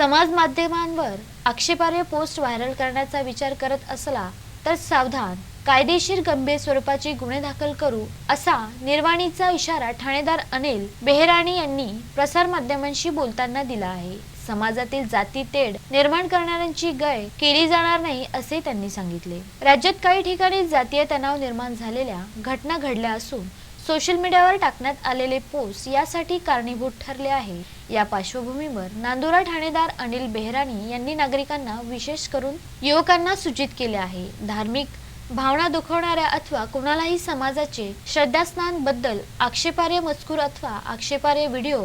समाज माध्यमांवर आक्षेपार्ह पोस्ट व्हायरल करण्याचा विचार करत असला तर सावधान कायदेशीर गंभीर स्वरूपाचे गुन्हे दाखल करू असा निर्वाणीचा इशारा ठाणेदार अनिल बेहराणी यांनी प्रसारमाध्यमांशी बोलताना दिला आहे. समाजातील जाती तेढ निर्माण करणाऱ्यांची गय केली जाणार नाही असे त्यांनी सांगितले. राज्यात काही ठिकाणी जातीय तणाव निर्माण झालेल्या घटना घडल्या असून सोशल मीडियावर टाकण्यात आलेले पोस्ट यासाठी कारणीभूत ठरले आहे. या पार्श्वभूमीवर नांदुरा ठाणेदार अनिल बेहराणी यांनी नागरिकांना विशेष करून युवकांना सूचित केले आहे. धार्मिक भावना दुखवणाऱ्या अथवा कोणालाही समाजाचे श्रद्धास्नानबद्दल आक्षेपार्ह मजकूर अथवा आक्षेपार्ह व्हिडिओ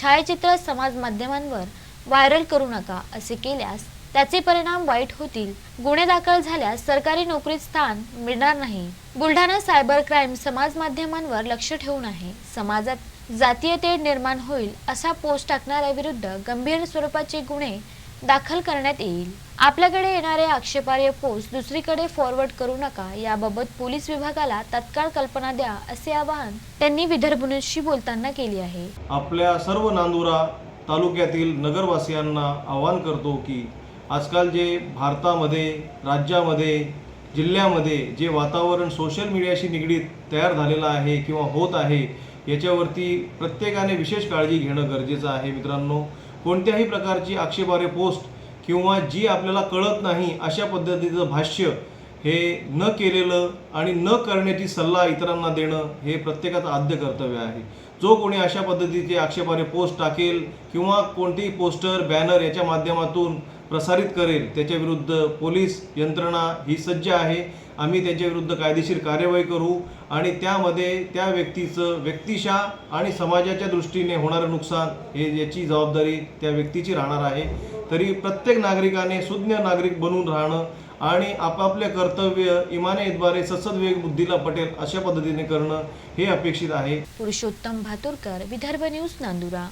छायाचित्र समाज माध्यमांवर व्हायरल करू नका असे केल्यास त्याचे परिणाम वाईट होतील. गुन्हे दाखल झाल्यास सरकारी नोकरीत स्थान मिळणार नाही. बुलढाणा सायबर क्राईम समाज माध्यमांवर लक्ष ठेवून आहे. समाजात जातीय तेढ निर्माण होईल असा पोस्ट टाकणाऱ्या विरुद्ध गंभीर स्वरूपाचे गुन्हे दाखल करण्यात येईल. आपल्याकडे येणारे आक्षेपार्ह पोस्ट दुसरीकडे फॉरवर्ड करू नका. याबाबत पोलीस विभागाला तत्काळ कल्पना द्या असे आवाहन त्यांनी विदर्भ न्यूजशी बोलताना केले आहे. आपल्या सर्व नांदुरा तालुक्यातील नगरवासियांना आवाहन करतो की आजकाल जे भारतामध्ये राज्यामध्ये जिल्ह्यामध्ये जे वातावरण सोशल मीडियाशी निगडीत तयार झालेलं आहे किंवा होत आहे याच्यावरती प्रत्येकाने विशेष काळजी घेणं गरजेचं आहे मित्रांनो. कोणत्याही प्रकारची आक्षेपारे पोस्ट किंवा जी आपल्याला कळत नाही अशा पद्धतीचं भाष्य हे न केलेलं आणि न करण्याची सल्ला इतरांना देणं हे प्रत्येकाचं आद्य कर्तव्य आहे. जो कोणी अशा पद्धतीचे आक्षेपारे पोस्ट टाकेल किंवा कोणतेही पोस्टर बॅनर याच्या माध्यमातून प्रसारित करेल. त्याच्याविरुद्ध पोलीस यंत्रणा ही सज्ज आहे. आम्ही त्याच्याविरुद्ध कायदेशीर कार्यवाही करू आणि त्यामध्ये त्या व्यक्तीचं व्यक्तिशा आणि समाजाच्या दृष्टीने होणारं नुकसान हे याची जबाबदारी त्या व्यक्तीची राहणार आहे. तरी प्रत्येक नागरिकाने सुज्ञ नागरिक बनून राहणं आणि आपापले कर्तव्य इमानेद्वारे ससद्वेग बुद्धीला पटेल अशा पद्धतीने करणं हे अपेक्षित आहे. पुरुषोत्तम भातुरकर विदर्भ न्यूज नांदुरा.